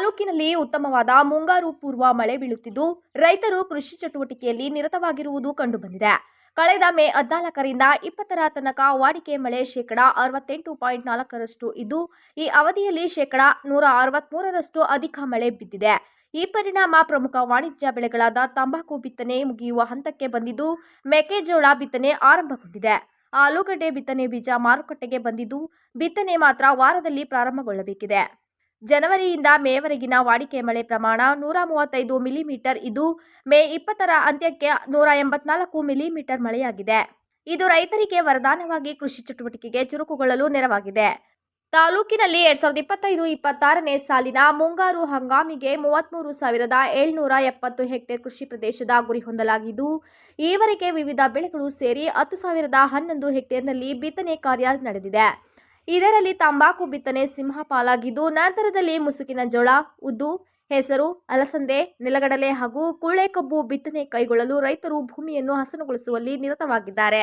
ತಾಲೂಕಿನಲ್ಲಿ ಉತ್ತಮವಾದ ಮುಂಗಾರು ಪೂರ್ವ ಮಳೆ ಬೀಳುತ್ತಿದ್ದು, ರೈತರು ಕೃಷಿ ಚಟುವಟಿಕೆಯಲ್ಲಿ ನಿರತವಾಗಿರುವುದು ಕಂಡುಬಂದಿದೆ. ಕಳೆದ ಮೇ ಹದಿನಾಲ್ಕರಿಂದ ಇಪ್ಪತ್ತರ ತನಕ ವಾಡಿಕೆ ಮಳೆ ಶೇಕಡಾ ಅರವತ್ತೆಂಟು ಪಾಯಿಂಟ್ ನಾಲ್ಕರಷ್ಟು ಇದ್ದು, ಈ ಅವಧಿಯಲ್ಲಿ ಶೇಕಡಾ ನೂರ ಅರವತ್ಮೂರರಷ್ಟು ಅಧಿಕ ಮಳೆ ಬಿದ್ದಿದೆ. ಈ ಪರಿಣಾಮ ಪ್ರಮುಖ ವಾಣಿಜ್ಯ ಬೆಳೆಗಳಾದ ತಂಬಾಕು ಬಿತ್ತನೆ ಮುಗಿಯುವ ಹಂತಕ್ಕೆ ಬಂದಿದ್ದು, ಮೆಕ್ಕೆಜೋಳ ಬಿತ್ತನೆ ಆರಂಭಗೊಂಡಿದೆ. ಆಲೂಗಡ್ಡೆ ಬಿತ್ತನೆ ಬೀಜ ಮಾರುಕಟ್ಟೆಗೆ ಬಂದಿದ್ದು, ಬಿತ್ತನೆ ಮಾತ್ರ ವಾರದಲ್ಲಿ ಪ್ರಾರಂಭಗೊಳ್ಳಬೇಕಿದೆ. ಜನವರಿಯಿಂದ ಮೇವರೆಗಿನ ವಾಡಿಕೆ ಮಳೆ ಪ್ರಮಾಣ ನೂರ ಮೂವತ್ತೈದು ಮಿಲಿಮೀಟರ್, ಇದು ಮೇ ಇಪ್ಪತ್ತರ ಅಂತ್ಯಕ್ಕೆ ನೂರ ಎಂಬತ್ನಾಲ್ಕು ಮಿಲಿಮೀಟರ್ ಮಳೆಯಾಗಿದೆ. ಇದು ರೈತರಿಗೆ ವರದಾನವಾಗಿ ಕೃಷಿ ಚಟುವಟಿಕೆಗೆ ಚುರುಕುಗೊಳ್ಳಲು ನೆರವಾಗಿದೆ. ತಾಲೂಕಿನಲ್ಲಿ ಎರಡ್ ಸಾವಿರದ ಇಪ್ಪತ್ತೈದು ಇಪ್ಪತ್ತಾರನೇ ಸಾಲಿನ ಮುಂಗಾರು ಹಂಗಾಮಿಗೆ ಮೂವತ್ತ್ಮೂರು ಸಾವಿರದ ಏಳ್ನೂರ ಎಪ್ಪತ್ತು ಹೆಕ್ಟೇರ್ ಕೃಷಿ ಪ್ರದೇಶದ ಗುರಿ ಹೊಂದಲಾಗಿದ್ದು, ಈವರೆಗೆ ವಿವಿಧ ಬೆಳೆಗಳು ಸೇರಿ ಹತ್ತು ಸಾವಿರದ ಹನ್ನೊಂದು ಹೆಕ್ಟೇರ್ನಲ್ಲಿ ಬಿತ್ತನೆ ಕಾರ್ಯ ನಡೆದಿದೆ. ಇದರಲ್ಲಿ ತಂಬಾಕು, ಬಿತ್ತನೆ ಸಿಂಹಪಾಲಾಗಿದ್ದು ನಂತರದಲ್ಲಿ ಮುಸುಕಿನ ಜೋಳ, ಉದ್ದು, ಹೆಸರು, ಅಲಸಂದೆ, ನೆಲಗಡಲೆ ಹಾಗೂ ಕುಳ್ಳೆ ಕಬ್ಬು ಬಿತ್ತನೆ ಕೈಗೊಳ್ಳಲು ರೈತರು ಭೂಮಿಯನ್ನು ಹಸನುಗೊಳಿಸುವಲ್ಲಿ ನಿರತವಾಗಿದ್ದಾರೆ.